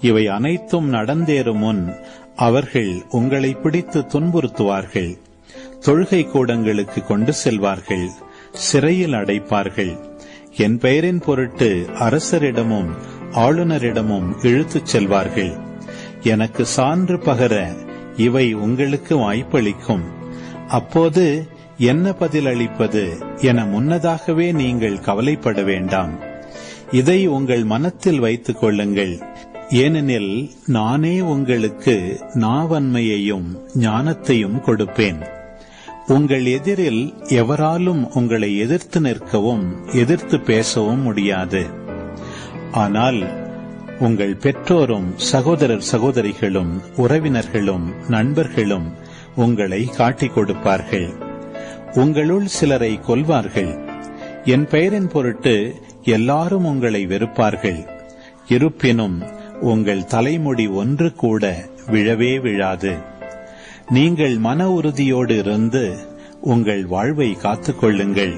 இவை அனைத்தும் நடந்தேறும் முன் அவர்கள் உங்களை பிடித்து துன்புறுத்துவார்கள். தொழுகை கூடங்களுக்கு கொண்டு செல்வார்கள். சிறையில் அடைப்பார்கள். என் பெயரின் பொருட்டு அரசரிடமும் ஆளுநரிடமும் இழுத்துச் செல்வார்கள். எனக்கு சான்று பகர இவை உங்களுக்கு வாய்ப்பளிக்கும். அப்போது என்ன பதிலளிப்பது என முன்னதாகவே நீங்கள் கவலைப்பட வேண்டாம். இதை உங்கள் மனத்தில் வைத்துக் கொள்ளுங்கள். ஏனெனில் நானே உங்களுக்கு நாவன்மையையும் ஞானத்தையும் கொடுப்பேன். உங்கள் எதிரில் எவராலும் உங்களை எதிர்த்து நிற்கவும் எதிர்த்து பேசவும் முடியாது. ஆனால் உங்கள் பெற்றோரும் சகோதரர் சகோதரிகளும் உறவினர்களும் நண்பர்களும் உங்களை காட்டிக் கொடுப்பார்கள். உங்களுள் சிலரை கொல்வார்கள். என் பெயரின் பொருட்டு எல்லாரும் உங்களை வெறுப்பார்கள். இருப்பினும் உங்கள் தலைமுடி ஒன்று கூட விழவே விழாது. நீங்கள் மன உறுதியோடு இருந்து உங்கள் வாழ்வை காத்துக்கொள்ளுங்கள்.